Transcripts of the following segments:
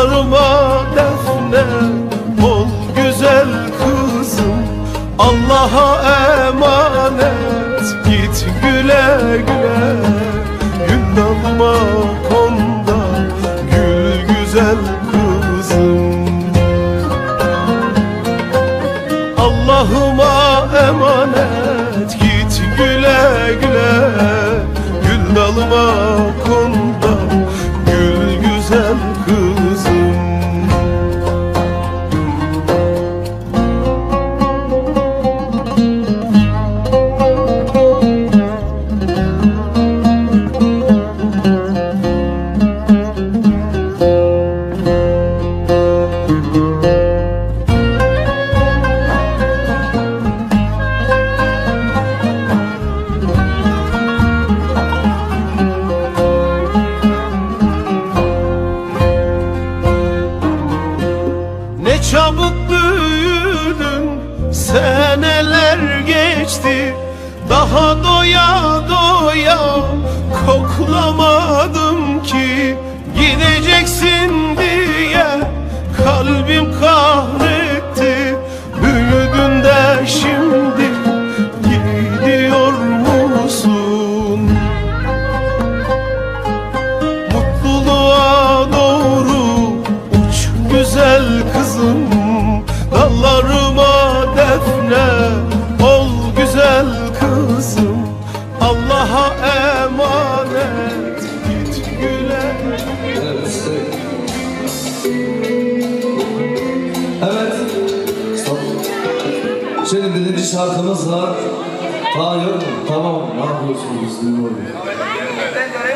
Dallarıma defne ol güzel kızım. Allah'a emanet. Git güle güle. Gül dalma konda gül güzel kızım. Allah'ıma emanet. Git güle güle. Gül dalıma konda Seneler geçti. Daha doya doya Koklamadım ki. Gideceksin diye Kalbim kahretti. Büyüdün de şimdi Gidiyor musun? Mutluluğa doğru uç güzel kızım. Dallarıma defne ol güzel kızım Allah'a emanet git güle Evet. Stop. Şimdi birinci şarkımız var. Hayır. Tamam. Ne yapıyorsunuz? Bilmiyorum.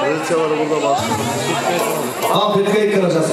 Kraliçe var burada bak. Tamam, kıracağız.